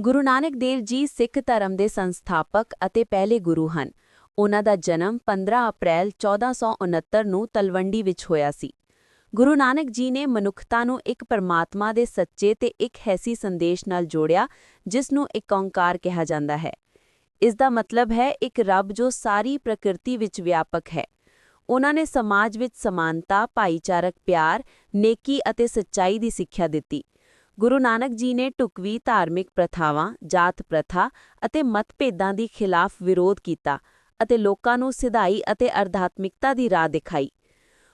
ਗੁਰੂ ਨਾਨਕ ਦੇਵ ਜੀ ਸਿੱਖ ਧਰਮ ਦੇ ਸੰਸਥਾਪਕ ਅਤੇ ਪਹਿਲੇ ਗੁਰੂ ਹਨ। ਉਹਨਾਂ ਦਾ ਜਨਮ 15 ਅਪ੍ਰੈਲ 1469 ਨੂੰ ਤਲਵੰਡੀ ਵਿੱਚ ਹੋਇਆ ਸੀ। ਗੁਰੂ ਨਾਨਕ ਜੀ ਨੇ ਮਨੁੱਖਤਾ ਨੂੰ ਇੱਕ ਪਰਮਾਤਮਾ ਦੇ ਸੱਚੇ ਤੇ ਇੱਕ ਹੈਸੀ ਸੰਦੇਸ਼ ਨਾਲ ਜੋੜਿਆ, ਜਿਸ ਨੂੰ ਇੱਕ ਓੰਕਾਰ ਕਿਹਾ ਜਾਂਦਾ ਹੈ। ਇਸ ਦਾ ਮਤਲਬ ਹੈ ਇੱਕ ਰੱਬ ਜੋ ਸਾਰੀ ਪ੍ਰਕਿਰਤੀ ਵਿੱਚ ਵਿਆਪਕ ਹੈ। ਉਹਨਾਂ ਨੇ ਸਮਾਜ ਵਿੱਚ ਸਮਾਨਤਾ, ਭਾਈਚਾਰਕ ਪਿਆਰ, ਨੇਕੀ ਅਤੇ ਸੱਚਾਈ ਦੀ ਸਿੱਖਿਆ ਦਿੱਤੀ। ਗੁਰੂ ਨਾਨਕ ਜੀ ਨੇ ਟੁਕਵੀ ਧਾਰਮਿਕ ਪ੍ਰਥਾਵਾਂ, ਜਾਤ ਪ੍ਰਥਾ ਅਤੇ ਮਤਭੇਦਾਂ ਦੀ ਖਿਲਾਫ ਵਿਰੋਧ ਕੀਤਾ ਅਤੇ ਲੋਕਾਂ ਨੂੰ ਸਿਧਾਈ ਅਤੇ ਅਰਧਾਤਮਿਕਤਾ ਦੀ ਰਾਹ ਦਿਖਾਈ।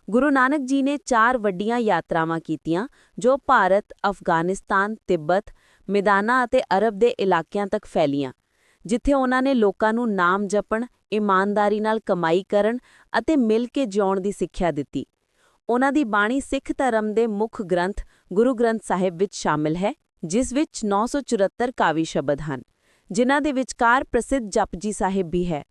ਗੁਰੂ ਨਾਨਕ ਜੀ ਨੇ ਚਾਰ ਵੱਡੀਆਂ ਯਾਤਰਾਵਾਂ ਕੀਤੀਆਂ, ਜੋ ਭਾਰਤ, ਅਫਗਾਨਿਸਤਾਨ, ਤਿੱਬਤ, ਮੈਦਾਨਾ ਅਤੇ ਅਰਬ ਦੇ ਇਲਾਕਿਆਂ ਤੱਕ ਫੈਲੀਆਂ, ਜਿੱਥੇ ਉਹਨਾਂ ਨੇ ਲੋਕਾਂ ਨੂੰ ਨਾਮ ਜਪਣ, ਇਮਾਨਦਾਰੀ ਨਾਲ ਕਮਾਈ ਕਰਨ ਅਤੇ ਮਿਲ ਕੇ ਜਿਉਣ ਦੀ ਸਿੱਖਿਆ ਦਿੱਤੀ। ਉਹਨਾਂ ਦੀ ਬਾਣੀ ਸਿੱਖ ਧਰਮ ਦੇ ਮੁੱਖ ਗ੍ਰੰਥ ਗੁਰੂ ਗ੍ਰੰਥ ਸਾਹਿਬ ਵਿੱਚ ਸ਼ਾਮਿਲ ਹੈ, ਜਿਸ ਵਿੱਚ 974 ਕਾਵੀ ਸ਼ਬਦ ਹਨ, ਜਿਨ੍ਹਾਂ ਦੇ ਵਿਚਕਾਰ ਪ੍ਰਸਿੱਧ ਜਪਜੀ ਸਾਹਿਬ ਵੀ ਹੈ।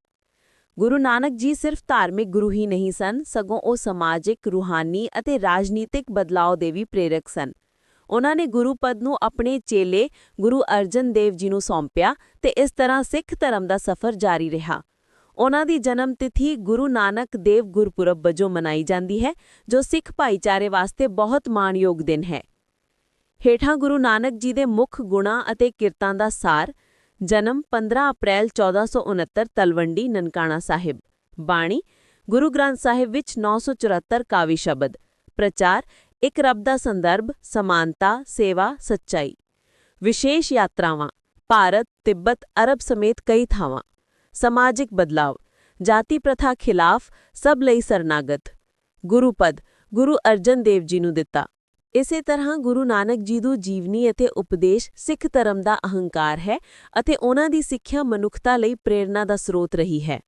ਗੁਰੂ ਨਾਨਕ ਜੀ ਸਿਰਫ ਧਾਰਮਿਕ ਗੁਰੂ ਹੀ ਨਹੀਂ ਸਨ, ਸਗੋਂ ਉਹ ਸਮਾਜਿਕ, ਰੂਹਾਨੀ ਅਤੇ ਰਾਜਨੀਤਿਕ ਬਦਲਾਅ ਦੇ ਵੀ ਪ੍ਰੇਰਕ ਸਨ। ਉਹਨਾਂ ਨੇ ਗੁਰੂ ਪਦ ਨੂੰ ਆਪਣੇ ਚੇਲੇ ਗੁਰੂ ਅਰਜਨ ਦੇਵ ਜੀ ਨੂੰ ਸੌਂਪਿਆ ਤੇ ਇਸ ਤਰ੍ਹਾਂ ਸਿੱਖ ਧਰਮ ਦਾ ਸਫ਼ਰ ਜਾਰੀ ਰਿਹਾ। ਉਹਨਾਂ ਦੀ ਜਨਮ ਤਿਥੀ ਗੁਰੂ ਨਾਨਕ ਦੇਵ ਗੁਰਪੁਰਬ ਵਜੋਂ ਮਨਾਈ ਜਾਂਦੀ ਹੈ, ਜੋ ਸਿੱਖ ਭਾਈਚਾਰੇ ਵਾਸਤੇ ਬਹੁਤ ਮਾਣਯੋਗ ਦਿਨ ਹੈ। ਹੇਠਾਂ ਗੁਰੂ ਨਾਨਕ ਜੀ ਦੇ ਮੁੱਖ ਗੁਣਾਂ ਅਤੇ ਕਿਰਤਾਂ ਦਾ ਸਾਰ, ਜਨਮ 15 ਅਪ੍ਰੈਲ 1469 ਤਲਵੰਡੀ ਨਨਕਾਣਾ ਸਾਹਿਬ। ਬਾਣੀ, ਗੁਰੂ ਗ੍ਰੰਥ ਸਾਹਿਬ ਵਿੱਚ 974 ਕਾਵੀ ਸ਼ਬਦ। ਪ੍ਰਚਾਰ, ਇੱਕ ਰੱਬ ਦਾ ਸੰਦਰਭ, ਸਮਾਨਤਾ, ਸੇਵਾ, ਸੱਚਾਈ। ਵਿਸ਼ੇਸ਼ ਯਾਤਰਾਵਾਂ, ਭਾਰਤ, ਤਿੱਬਤ, ਅਰਬ ਸਮੇਤ ਕਈ ਥਾਵਾਂ। ਸਮਾਜਿਕ ਬਦਲਾਵ, ਜਾਤੀ ਪ੍ਰਥਾ ਖਿਲਾਫ ਸਭ ਲਈ ਸਰਨਾਗਤ। ਗੁਰੂ ਪਦ, ਗੁਰੂ ਅਰਜਨ ਦੇਵ ਜੀ ਨੂੰ ਦਿੱਤਾ। ਇਸੇ ਤਰ੍ਹਾਂ ਗੁਰੂ ਨਾਨਕ ਜੀ ਦੀ ਜੀਵਨੀ ਅਤੇ ਉਪਦੇਸ਼ ਸਿੱਖ ਧਰਮ ਦਾ ਅਹੰਕਾਰ ਹੈ ਅਤੇ ਉਹਨਾਂ ਦੀ ਸਿੱਖਿਆ ਮਨੁੱਖਤਾ ਲਈ ਪ੍ਰੇਰਣਾ ਦਾ ਸਰੋਤ ਰਹੀ ਹੈ।